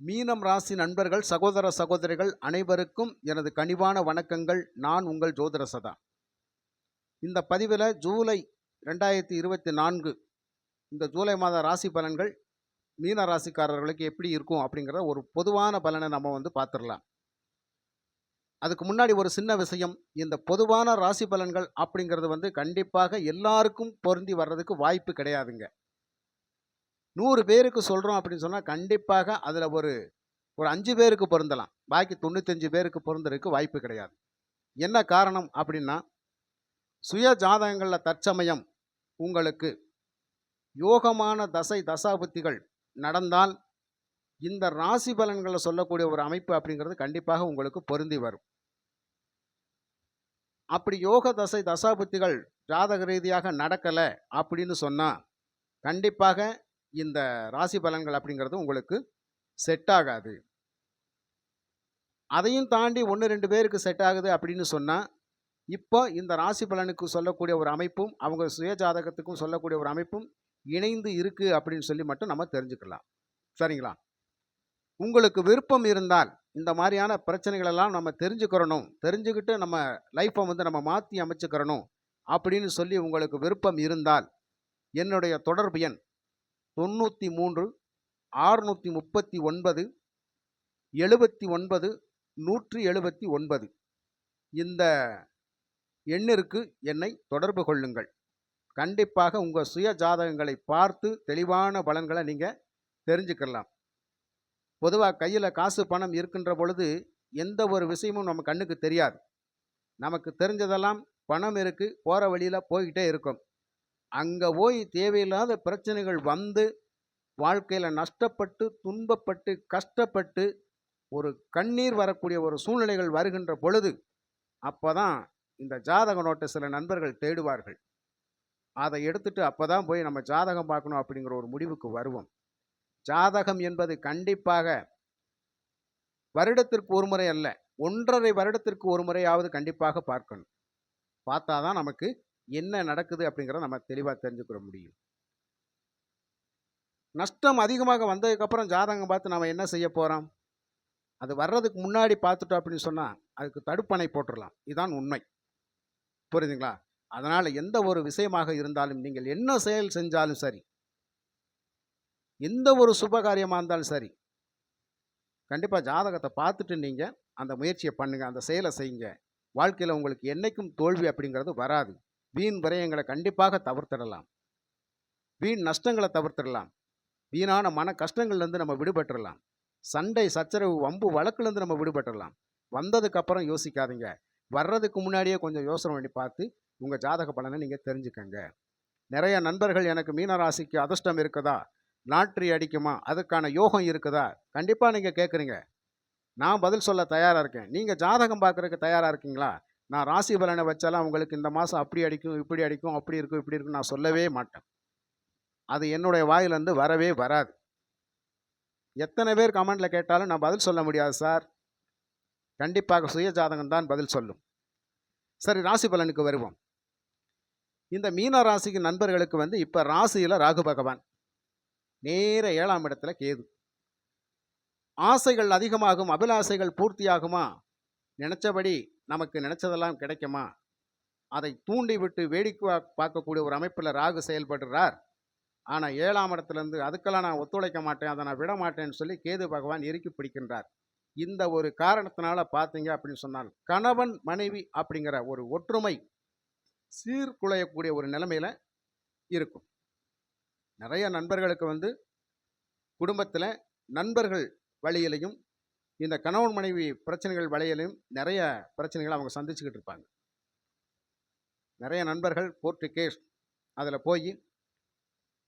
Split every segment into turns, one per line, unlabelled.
மீனம் ராசி நண்பர்கள் சகோதர சகோதரிகள் அனைவருக்கும் எனது கனிவான வணக்கங்கள். நான் உங்கள் ஜோதிரசதா இந்த பதிவில் ஜூலை ரெண்டாயிரத்தி இருபத்தி நான்கு இந்த ஜூலை மாத ராசி பலன்கள் மீன ராசிக்காரர்களுக்கு எப்படி இருக்கும் அப்படிங்கிற ஒரு பொதுவான பலனை நம்ம வந்து பார்த்துடலாம் அதுக்கு முன்னாடி ஒரு சின்ன விஷயம் இந்த பொதுவான ராசி பலன்கள் அப்படிங்கிறது வந்து கண்டிப்பாக எல்லாருக்கும் பொருந்தி வர்றதுக்கு வாய்ப்பு கிடையாதுங்க. நூறு பேருக்கு சொல்கிறோம் அப்படின்னு சொன்னால் கண்டிப்பாக அதில் ஒரு ஒரு அஞ்சு பேருக்கு பொருந்தலாம். பாக்கி தொண்ணூத்தஞ்சு பேருக்கு பொருந்தறதுக்கு வாய்ப்பு கிடையாது. என்ன காரணம் அப்படின்னா சுய ஜாதகங்களில் தற்சமயம் உங்களுக்கு யோகமான தசை தசாபுத்திகள் நடந்தால் இந்த ராசி பலன்களை சொல்லக்கூடிய ஒரு அமைப்பு அப்படிங்கிறது கண்டிப்பாக உங்களுக்கு பொருந்தி வரும். அப்படி யோக தசை தசாபுத்திகள் ஜாதக ரீதியாக நடக்கலை அப்படின்னு சொன்னால் கண்டிப்பாக இந்த ராசி பலன்கள் அப்படிங்கிறது உங்களுக்கு செட் ஆகாது. அதையும் தாண்டி ஒன்று ரெண்டு பேருக்கு செட் ஆகுது அப்படின்னு சொன்னால் இப்போ இந்த ராசி பலனுக்கு சொல்லக்கூடிய ஒரு அமைப்பும் அவங்க சுய ஜாதகத்துக்கும் சொல்லக்கூடிய ஒரு அமைப்பும் இணைந்து இருக்குது அப்படின்னு சொல்லி மட்டும் நம்ம தெரிஞ்சுக்கலாம். சரிங்களா? உங்களுக்கு விருப்பம் இருந்தால் இந்த மாதிரியான பிரச்சனைகளெல்லாம் நம்ம தெரிஞ்சுக்கிறணும் தெரிஞ்சுக்கிட்டு நம்ம லைஃப்பை வந்து நம்ம மாற்றி அமைச்சுக்கிறணும் அப்படின்னு சொல்லி உங்களுக்கு விருப்பம் இருந்தால் என்னுடைய தொடர்பு எண் தொண்ணூற்றி மூன்று ஆறுநூற்றி முப்பத்தி ஒன்பது எழுபத்தி ஒன்பது நூற்றி எழுபத்தி ஒன்பது. இந்த எண்ணிற்கு என்னை தொடர்பு கொள்ளுங்கள். கண்டிப்பாக உங்கள் சுய ஜாதகங்களை பார்த்து தெளிவான பலன்களை நீங்கள் தெரிஞ்சுக்கலாம். பொதுவாக கையில் காசு பணம் இருக்கின்ற பொழுது எந்த ஒரு விஷயமும் நம்ம கண்ணுக்கு தெரியாது. நமக்கு தெரிஞ்சதெல்லாம் பணம் இருக்குது போகிற வழியில் போய்கிட்டே இருக்கும். அங்கே போய் தேவையில்லாத பிரச்சனைகள் வந்து வாழ்க்கையில் நஷ்டப்பட்டு துன்பப்பட்டு கஷ்டப்பட்டு ஒரு கண்ணீர் வரக்கூடிய ஒரு சூழ்நிலைகள் வருகின்ற பொழுது அப்போ தான் இந்த ஜாதக நோட்டை சில நண்பர்கள் தேடுவார்கள். அதை எடுத்துட்டு அப்போ தான் போய் நம்ம ஜாதகம் பார்க்கணும் அப்படிங்கிற ஒரு முடிவுக்கு வருவோம். ஜாதகம் என்பது கண்டிப்பாக வருடத்திற்கு ஒரு முறை அல்ல ஒன்றரை வருடத்திற்கு ஒரு முறையாவது கண்டிப்பாக பார்க்கணும். பார்த்தா தான் நமக்கு என்ன நடக்குது அப்படிங்கிறத நம்ம தெளிவாக தெரிஞ்சுக்கிற முடியும். நஷ்டம் அதிகமாக வந்ததுக்கப்புறம் ஜாதகம் பார்த்து நம்ம என்ன செய்ய போகிறோம் அது வர்றதுக்கு முன்னாடி பார்த்துட்டோம் அப்படின்னு சொன்னால் அதுக்கு தடுப்பணை போட்டுடலாம் இதுதான் உண்மை. புரியுதுங்களா அதனால் எந்த ஒரு விஷயமாக இருந்தாலும் நீங்கள் என்ன செயல் செஞ்சாலும் சரி எந்த ஒரு சுபகாரியமாக இருந்தாலும் சரி கண்டிப்பாக ஜாதகத்தை பார்த்துட்டு நீங்கள் அந்த முயற்சியை பண்ணுங்கள் அந்த செயலை செய்யுங்க. வாழ்க்கையில் உங்களுக்கு என்றைக்கும் தோல்வி அப்படிங்கிறது வராது. வீண் விரயங்களை கண்டிப்பாக தவிர்த்திடலாம். வீண் நஷ்டங்களை தவிர்த்திடலாம். வீணான மன கஷ்டங்கள்லேருந்து நம்ம விடுபட்டுறலாம். சண்டை சச்சரவு வம்பு வழக்குலேருந்து நம்ம விடுபட்டுறலாம். வந்ததுக்கப்புறம் யோசிக்காதீங்க. வர்றதுக்கு முன்னாடியே கொஞ்சம் யோசனை பண்ணி பார்த்து உங்கள் ஜாதக பலனை நீங்கள் தெரிஞ்சுக்கங்க. நிறைய நண்பர்கள் எனக்கு மீனராசிக்கு அதிர்ஷ்டம் இருக்குதா? லாட்ரி அடிக்குமா? அதுக்கான யோகம் இருக்குதா? கண்டிப்பாக நீங்கள் கேட்குறீங்க. நான் பதில் சொல்ல தயாராக இருக்கேன். நீங்கள் ஜாதகம் பார்க்குறதுக்கு தயாராக இருக்கீங்களா? நான் ராசி பலனை வச்சாலும் அவங்களுக்கு இந்த மாதம் அப்படி அடிக்கும் இப்படி அடிக்கும் அப்படி இருக்கும் இப்படி இருக்கும் நான் சொல்லவே மாட்டேன். அது என்னுடைய வாயிலேருந்து வரவே வராது. எத்தனை பேர் கமெண்டில் கேட்டாலும் நான் பதில் சொல்ல முடியாது சார். கண்டிப்பாக சுய ஜாதகம் தான் பதில் சொல்லும். சரி ராசி பலனுக்கு வருவோம். இந்த மீன ராசிக்கு நண்பர்களுக்கு வந்து இப்போ ராசியில் ராகு பகவான். நேர ஏழாம் இடத்துல கேது. ஆசைகள் அதிகமாகும் அபிலாசைகள் பூர்த்தியாகுமா? நினச்சபடி நமக்கு நினச்சதெல்லாம் கிடைக்குமா? அதை தூண்டிவிட்டு வேடிக்கை பார்க்கக்கூடிய ஒரு அமைப்பில் ராகு செயல்படுறார். ஆனால் ஏழாம் இடத்துலேருந்து அதுக்கெல்லாம் நான் ஒத்துழைக்க மாட்டேன் அதை நான் விட மாட்டேன்னு சொல்லி கேது பகவான் இறுக்கி பிடிக்கின்றார். இந்த ஒரு காரணத்தினால பார்த்தீங்க அப்படின்னு சொன்னால் கணவன் மனைவி அப்படிங்கிற ஒரு ஒற்றுமை சீர்குலையக்கூடிய ஒரு நிலைமையில் இருக்கும். நிறைய நண்பர்களுக்கு வந்து குடும்பத்தில் நண்பர்கள் வழியிலையும் இந்த கணவன் மனைவி பிரச்சனைகள் வலையிலும் நிறைய பிரச்சனைகளை அவங்க சந்திச்சுக்கிட்டு இருப்பாங்க. நிறைய நண்பர்கள் கோர்ட்டு கேஸ் அதில் போய்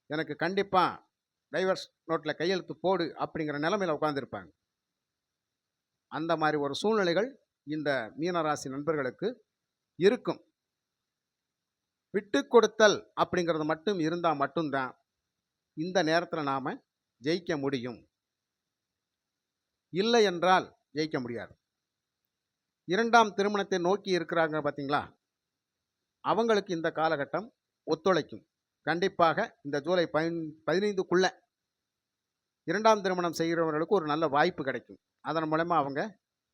எனக்கு கண்டிப்பாக டைவர்ஸ் நோட்டில் கையெழுத்து போடு அப்படிங்கிற நிலமையில் உட்காந்துருப்பாங்க அந்த மாதிரி ஒரு சூழ்நிலைகள் இந்த மீனராசி நண்பர்களுக்கு இருக்கும். விட்டு கொடுத்தல் அப்படிங்கிறது மட்டும் இருந்தால் மட்டும்தான் இந்த நேரத்தில் நாம் ஜெயிக்க முடியும். இல்லை என்றால் ஜெயிக்க முடியாது. இரண்டாம் திருமணத்தை நோக்கி இருக்கிறாங்க பார்த்தீங்களா அவங்களுக்கு இந்த காலகட்டம் ஒத்துழைக்கும். கண்டிப்பாக இந்த ஜூலை பதின் பதினைந்துக்குள்ள இரண்டாம் திருமணம் செய்கிறவர்களுக்கு ஒரு நல்ல வாய்ப்பு கிடைக்கும். அதன் மூலமா அவங்க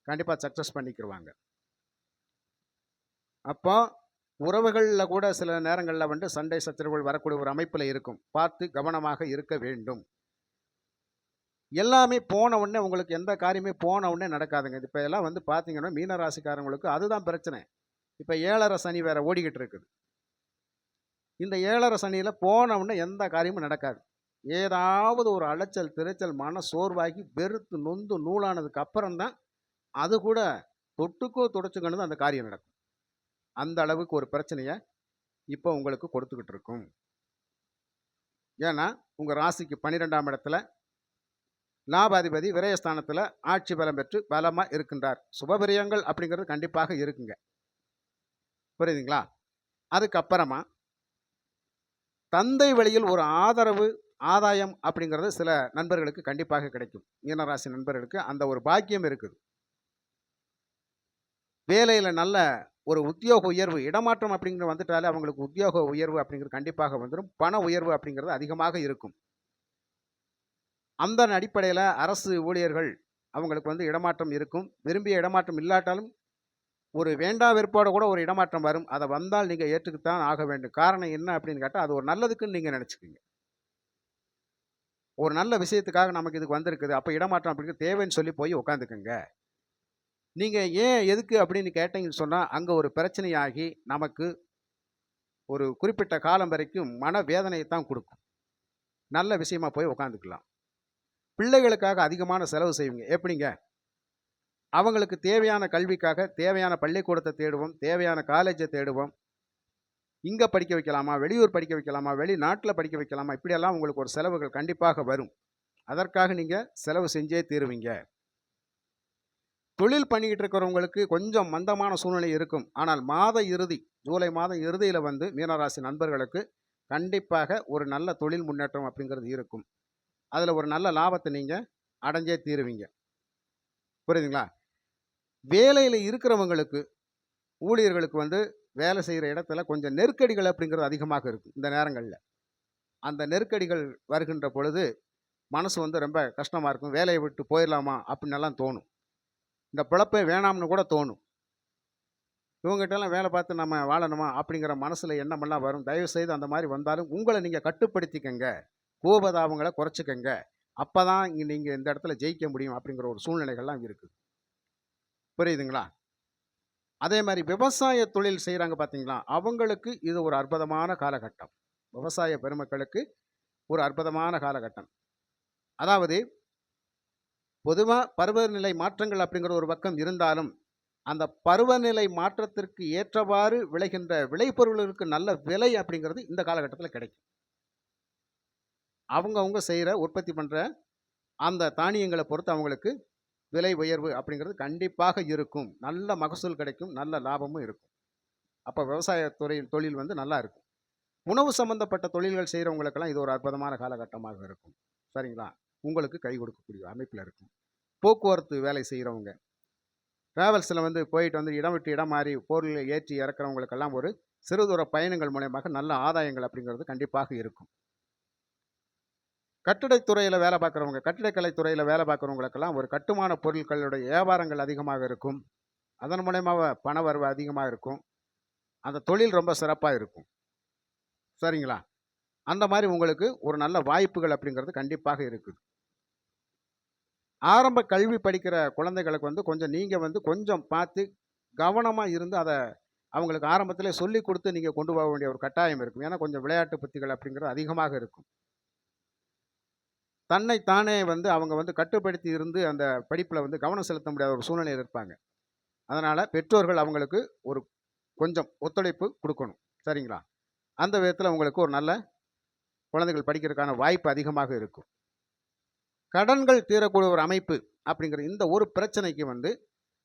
கண்டிப்பாக சக்ஸஸ் பண்ணிக்கிருவாங்க. அப்போ உறவுகளில் கூட சில நேரங்களில் வந்து சண்டை சச்சரவுகள் வரக்கூடிய ஒரு அமைப்பில் இருக்கும். பார்த்து கவனமாக இருக்க வேண்டும். எல்லாமே போன உடனே உங்களுக்கு எந்த காரியமே போன உடனே நடக்காதுங்க. இப்போ எல்லாம் வந்து பார்த்தீங்கன்னா மீன ராசிக்காரங்களுக்கு அதுதான் பிரச்சனை. இப்போ ஏழரை சனி வேற ஓடிக்கிட்டு இருக்குது. இந்த ஏழரை சனியில் போன உடனே எந்த காரியமும் நடக்காது. ஏதாவது ஒரு அலைச்சல் திரைச்சல் மன சோர்வாகி வெறுத்து நொந்து நூலானதுக்கு அப்புறம்தான் அது கூட தொட்டுக்கோ தொடச்சுக்கணும் அந்த காரியம் நடக்கும். அந்த அளவுக்கு ஒரு பிரச்சனையை இப்போ உங்களுக்கு கொடுத்துக்கிட்டு இருக்கும். ஏன்னா உங்கள் ராசிக்கு பன்னிரெண்டாம் இடத்துல லாபாதிபதி விரயஸ்தானத்தில் ஆட்சி பலம் பெற்று பலமாக இருக்கின்றார். சுபவிரயங்கள் அப்படிங்கிறது கண்டிப்பாக இருக்குங்க. புரியுதுங்களா? அதுக்கப்புறமா தந்தை வழியில் ஒரு ஆதரவு ஆதாயம் அப்படிங்கிறது சில நண்பர்களுக்கு கண்டிப்பாக கிடைக்கும். மீனராசி நண்பர்களுக்கு அந்த ஒரு பாக்கியம் இருக்குது. வேலையில் நல்ல ஒரு உத்தியோக உயர்வு இடமாற்றம் அப்படிங்கிற வந்துட்டாலே அவங்களுக்கு உத்தியோக உயர்வு அப்படிங்கிறது கண்டிப்பாக வந்துடும் பண உயர்வு அப்படிங்கிறது அதிகமாக இருக்கும். அந்த அடிப்படையில் அரசு ஊழியர்கள் அவங்களுக்கு வந்து இடமாற்றம் இருக்கும். விரும்பிய இடமாற்றம் இல்லாட்டாலும் ஒரு வேண்டா வெறுப்போட கூட ஒரு இடமாற்றம் வரும். அதை வந்தால் நீங்கள் ஏற்றுக்குத்தான் ஆக வேண்டும். காரணம் என்ன அப்படின்னு கேட்டால் அது ஒரு நல்லதுக்குன்னு நீங்கள் நினச்சிக்கிங்க ஒரு நல்ல விஷயத்துக்காக நமக்கு இதுக்கு வந்திருக்குது. அப்போ இடமாற்றம் அப்படிங்கிற தேவைன்னு சொல்லி போய் உட்காந்துக்குங்க நீங்கள் ஏன் எதுக்கு அப்படின்னு கேட்டீங்கன்னு சொன்னால் அங்கே ஒரு பிரச்சனையாகி நமக்கு ஒரு குறிப்பிட்ட காலம் வரைக்கும் மன வேதனையை தான் கொடுக்கும். நல்ல விஷயமா போய் உட்காந்துக்கலாம் பிள்ளைகளுக்காக அதிகமான செலவு செய்வீங்க. எப்படிங்க? அவங்களுக்கு தேவையான கல்விக்காக தேவையான பள்ளிக்கூடத்தை தேடுவோம் தேவையான காலேஜை தேடுவோம். இங்கே படிக்க வைக்கலாமா? வெளியூர் படிக்க வைக்கலாமா? வெளிநாட்டில் படிக்க வைக்கலாமா? இப்படியெல்லாம் உங்களுக்கு ஒரு செலவுகள் கண்டிப்பாக வரும். அதற்காக நீங்கள் செலவு செஞ்சே தீருவீங்க. தொழில் பண்ணிக்கிட்டு இருக்கிறவங்களுக்கு கொஞ்சம் மந்தமான சூழ்நிலை இருக்கும். ஆனால் மாத இறுதி ஜூலை மாதம் இறுதியில் வந்து மீனராசி நண்பர்களுக்கு கண்டிப்பாக ஒரு நல்ல தொழில் முன்னேற்றம் அப்படிங்கிறது இருக்கும். அதில் ஒரு நல்ல லாபத்தை நீங்கள் அடைஞ்சே தீருவீங்க. புரியுதுங்களா? வேலையில் இருக்கிறவங்களுக்கு ஊழியர்களுக்கு வந்து வேலை செய்கிற இடத்துல கொஞ்சம் நெருக்கடிகள் அப்படிங்கிறது அதிகமாக இருக்கும் இந்த நேரங்களில். அந்த நெருக்கடிகள் வருகின்ற பொழுது மனசு வந்து ரொம்ப கஷ்டமாக இருக்கும். வேலையை விட்டு போயிடலாமா அப்படின்னெல்லாம் தோணும். இந்த பிழப்பே வேணாம்னு கூட தோணும். இவங்ககிட்டலாம் வேலை பார்த்து நம்ம வாழணுமா அப்படிங்கிற மனசில் எண்ணமெல்லாம் வரும். தயவுசெய்து அந்த மாதிரி வந்தாலும் உங்களை நீங்கள் கட்டுப்படுத்திக்கங்க. கோபதாபங்களை குறைச்சிக்கங்க. அப்போ தான் இங்கே நீங்கள் இந்த இடத்துல ஜெயிக்க முடியும் அப்படிங்கிற ஒரு சூழ்நிலைகள்லாம் இருக்குது. புரியுதுங்களா? அதே மாதிரி விவசாய தொழில் செய்கிறாங்க பார்த்தீங்களா அவங்களுக்கு இது ஒரு அற்புதமான காலகட்டம். விவசாய பெருமக்களுக்கு ஒரு அற்புதமான காலகட்டம். அதாவது பொதுவாக பருவநிலை மாற்றங்கள் அப்படிங்கிற ஒரு பக்கம் இருந்தாலும் அந்த பருவநிலை மாற்றத்திற்கு ஏற்றவாறு விளைகின்ற விளைபொருளுக்கு நல்ல விலை அப்படிங்கிறது இந்த காலகட்டத்தில் கிடைக்கும். அவங்கவுங்க செய்கிற உற்பத்தி பண்ணுற அந்த தானியங்களை பொறுத்து அவங்களுக்கு விலை உயர்வு அப்படிங்கிறது கண்டிப்பாக இருக்கும். நல்ல மகசூல் கிடைக்கும் நல்ல லாபமும் இருக்கும். அப்போ விவசாயத்துறை தொழில் வந்து நல்லா இருக்கும். உணவு சம்பந்தப்பட்ட தொழில்கள் செய்கிறவங்களுக்கெல்லாம் இது ஒரு அற்புதமான காலகட்டமாக இருக்கும். சரிங்களா? உங்களுக்கு கை கொடுக்கக்கூடிய அமைப்பில் இருக்கும். போக்குவரத்து வேலை செய்கிறவங்க ட்ராவல்ஸில் வந்து போயிட்டு வந்து இடம் விட்டு இடம் மாறி பொருளை ஏற்றி இறக்குறவங்களுக்கெல்லாம் ஒரு சிறு தூர பயணங்கள் மூலயமாக நல்ல ஆதாயங்கள் அப்படிங்கிறது கண்டிப்பாக இருக்கும். கட்டிடத்துறையில் வேலை பார்க்குறவங்க கட்டிடக்கலைத்துறையில் வேலை பார்க்குறவங்களுக்கெல்லாம் ஒரு கட்டுமான பொருட்களுடைய வியாபாரங்கள் அதிகமாக இருக்கும். அதன் மூலயமாக பண வரவு அதிகமாக இருக்கும். அந்த தொழில் ரொம்ப சிறப்பாக இருக்கும். சரிங்களா? அந்த மாதிரி உங்களுக்கு ஒரு நல்ல வாய்ப்புகள் அப்படிங்கிறது கண்டிப்பாக இருக்குது. ஆரம்ப கல்வி படிக்கிற குழந்தைகளுக்கு வந்து கொஞ்சம் நீங்கள் வந்து கொஞ்சம் பார்த்து கவனமாக இருந்து அதை அவங்களுக்கு ஆரம்பத்தில் சொல்லி கொடுத்து நீங்கள் கொண்டு போக வேண்டிய ஒரு கட்டாயம் இருக்கும். ஏன்னா கொஞ்சம் விளையாட்டு புத்திகள் அப்படிங்கிறது அதிகமாக இருக்கும். தன்னை தானே வந்து அவங்க வந்து கட்டுப்படுத்தி இருந்து அந்த படிப்பில் வந்து கவனம் செலுத்த முடியாத ஒரு சூழ்நிலையில் இருப்பாங்க. அதனால் பெற்றோர்கள் அவங்களுக்கு ஒரு கொஞ்சம் ஒத்துழைப்பு கொடுக்கணும். சரிங்களா? அந்த விதத்தில் உங்களுக்கு ஒரு நல்ல குழந்தைகள் படிக்கிறதுக்கான வாய்ப்பு அதிகமாக இருக்கும். கடன்கள் தீரக்கூடிய ஒரு அமைப்பு அப்படிங்கிற இந்த ஒரு பிரச்சனைக்கு வந்து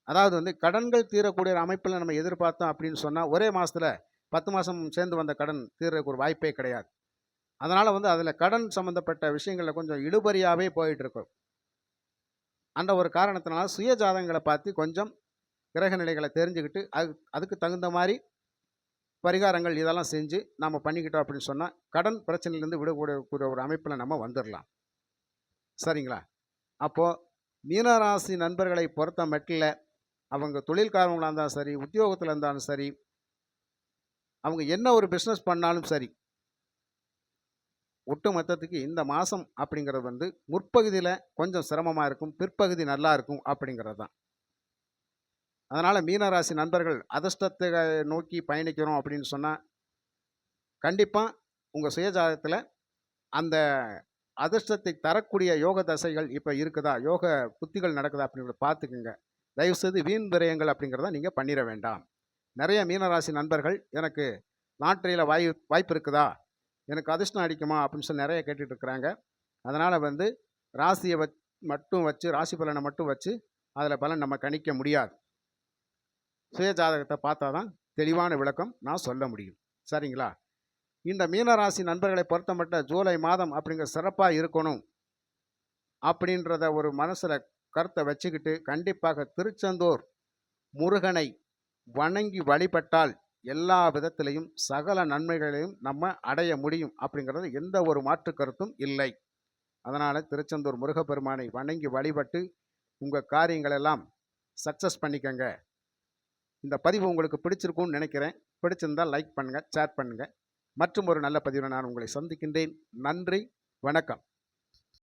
அதாவது வந்து கடன்கள் தீரக்கூடிய ஒரு அமைப்பில் நம்ம எதிர்பார்த்தோம் அப்படின்னு சொன்னால் ஒரே மாதத்தில் பத்து மாதம் சேர்ந்து வந்த கடன் தீர்றதுக்கு ஒரு வாய்ப்பே கிடையாது. அதனால் வந்து அதில் கடன் சம்மந்தப்பட்ட விஷயங்களில் கொஞ்சம் இழுபறியாகவே போயிட்டுருக்கும். அந்த ஒரு காரணத்தினால சுய ஜாதகங்களை பார்த்து கொஞ்சம் கிரக நிலைகளை தெரிஞ்சுக்கிட்டு அது அதுக்கு தகுந்த மாதிரி பரிகாரங்கள் இதெல்லாம் செஞ்சு நம்ம பண்ணிக்கிட்டோம் அப்படின்னு சொன்னால் கடன் பிரச்சனையிலேருந்து விடக்கூடிய ஒரு அமைப்பில் நம்ம வந்துடலாம் சரிங்களா? அப்போது மீனராசி நண்பர்களை பொறுத்த மட்டில் அவங்க தொழில்காரங்களாக இருந்தாலும் சரி உத்தியோகத்தில் இருந்தாலும் சரி அவங்க என்ன ஒரு பிஸ்னஸ் பண்ணாலும் சரி ஒட்டு மொத்தத்துக்கு இந்த மாதம் அப்படிங்கிறது வந்து முற்பகுதியில் கொஞ்சம் சிரமமாக இருக்கும் பிற்பகுதி நல்லா இருக்கும் அப்படிங்கிறது தான். அதனால் மீனராசி நண்பர்கள் அதிர்ஷ்டத்தை நோக்கி பயணிக்கிறோம் அப்படின்னு சொன்னால் கண்டிப்பாக உங்கள் சுயஜாதகத்தில் அந்த அதிர்ஷ்டத்தை தரக்கூடிய யோக தசைகள் இப்போ இருக்குதா யோக புத்திகள் நடக்குதா அப்படிங்கிறத பார்த்துக்குங்க. தயவுசெய்து வீண் விரயங்கள் அப்படிங்கிறத நீங்கள் பண்ணிட வேண்டாம். நிறைய மீனராசி நண்பர்கள் எனக்கு லாட்ரியில் வாய் வாய்ப்பு இருக்குதா? எனக்கு அதிர்ஷ்டம் அடிக்குமா அப்படின்னு சொல்லி நிறைய கேட்டுட்டு இருக்கிறாங்க அதனால் வந்து ராசியை வச் மட்டும் வச்சு ராசி பலனை மட்டும் வச்சு அதில் பலன் நம்ம கணிக்க முடியாது. சுய ஜாதகத்தை பார்த்தா தான் தெளிவான விளக்கம் நான் சொல்ல முடியும். சரிங்களா? இந்த மீனராசி நண்பர்களை பொறுத்தமட்ட ஜூலை மாதம் அப்படிங்கிற சிறப்பாக இருக்கணும் அப்படின்றத ஒரு மனசில் கருத்தை வச்சுக்கிட்டு கண்டிப்பாக திருச்செந்தூர் முருகனை வணங்கி வழிபட்டால் எல்லா விதத்திலையும் சகல நன்மைகளையும் நம்ம அடைய முடியும் அப்படிங்கிறது எந்த ஒரு மாற்று கருத்தும் இல்லை. அதனால் திருச்செந்தூர் முருகப்பெருமானை வணங்கி வழிபட்டு உங்கள் காரியங்களெல்லாம் சக்ஸஸ் பண்ணிக்கங்க. இந்த பதிவு உங்களுக்கு பிடிச்சிருக்கும்னு நினைக்கிறேன். பிடிச்சிருந்தால் லைக் பண்ணுங்கள் ஷேர் பண்ணுங்கள் மற்றும் ஒரு நல்ல பதிவில் நான் உங்களை சந்திக்கின்றேன். நன்றி வணக்கம்.